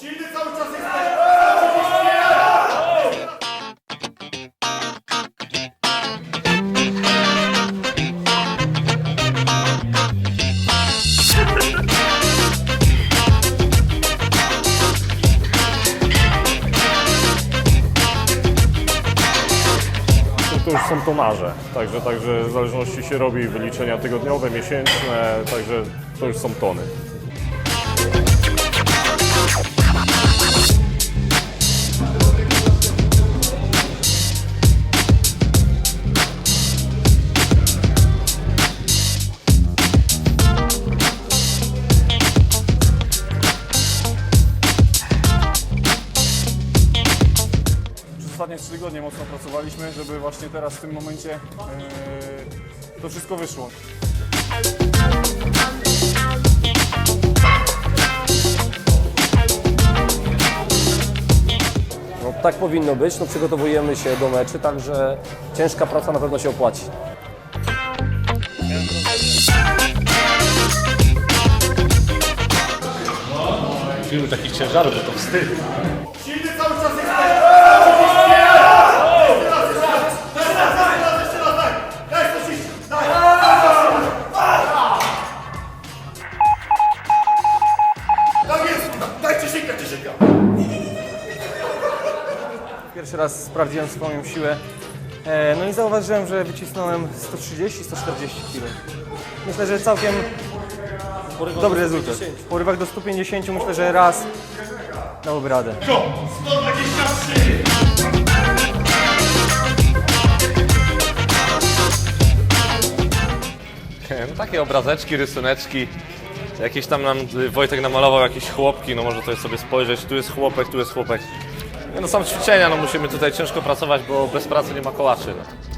Silny cały czas jesteś! To, już są tomarze, także, także w zależności się robi wyliczenia tygodniowe, miesięczne, także to już są tony. Ostatnie 3 tygodnie mocno pracowaliśmy, żeby właśnie teraz w tym momencie e, to wszystko wyszło. No, tak powinno być, no, przygotowujemy się do meczy, także ciężka praca na pewno się opłaci. Filmy takich ciężarów, bo to wstyd. Silny cały czas jesteś! Pierwszy raz sprawdziłem swoją siłę. E, No i zauważyłem, że wycisnąłem 130-140 kg. Myślę, że całkiem dobry rezultat. W porywach do 150 myślę, że raz dałoby radę. 123! No takie obrazeczki, rysuneczki. Jakieś tam nam Wojtek namalował jakieś chłopki, no może tutaj sobie spojrzeć. Tu jest chłopek, tu jest chłopek. No są ćwiczenia, no musimy tutaj ciężko pracować, bo bez pracy nie ma kołaczy. No.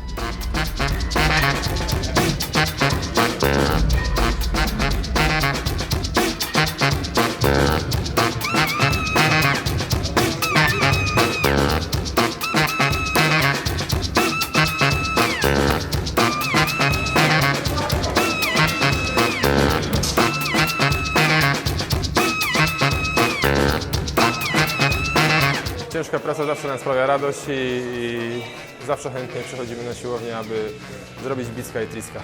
Ciężka praca zawsze nam sprawia radość i, i zawsze chętnie przychodzimy na siłownię, aby zrobić bicka i triska.